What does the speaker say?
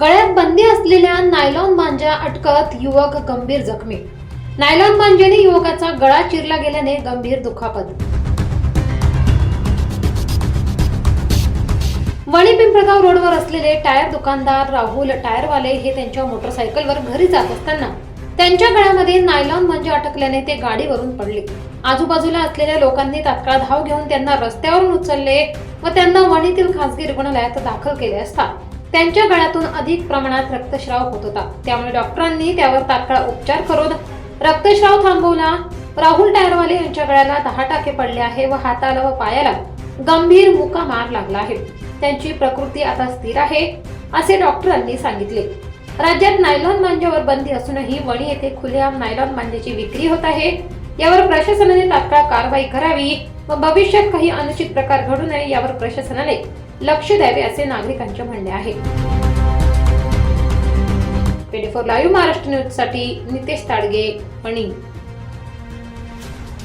गळ्यात बंदी असलेल्या नायलॉन मांजा अटकत युवक गंभीर जखमी. नायलॉन मांजेने युवकाचा गळा चिरला गेल्याने गंभीर दुखापत. वणी पिंपळगाव रोडवर असलेले टायर दुकानदार राहुल टायरवाले हे त्यांच्या मोटरसायकलवर घरी जात असताना त्यांच्या गळ्यामध्ये नायलॉन म्हणजे अटकल्याने ते गाडीवरून पडले. आजूबाजूला असलेल्या लोकांनी तात्काळ धाव घेऊन त्यांना रस्त्यावरून उचलले व त्यांना वणीतील खासगी रुग्णालयात दाखल केले असता त्यांच्या गळ्यातून अधिक प्रमाणात रक्तस्राव होत होता. त्यामुळे डॉक्टरांनी त्यावर तात्काळ उपचार करून रक्तस्राव थांबवला. राहुल टायरवाले यांच्या गळ्याला दहा टाके पडले आहे व हाताला व पायाला गंभीर मुका मार लागला आहे. त्यांची प्रकृती आता स्थिर आहे असे डॉक्टरांनी सांगितले. राज्यात नायलॉन मांजावर बंदी असूनही वणी येथे खुलेआम नायलॉन मांजाची विक्री होत आहे. यावर प्रशासनाने तात्काळ कारवाई करावी व भविष्यात काही अनुचित प्रकार घडू नये यावर प्रशासनाने लक्ष द्यावे असे नागरिकांचे म्हणणे आहे. ट्वेंटी फोर लाईव्ह महाराष्ट्र न्यूजसाठी नितेश ताडगे आणि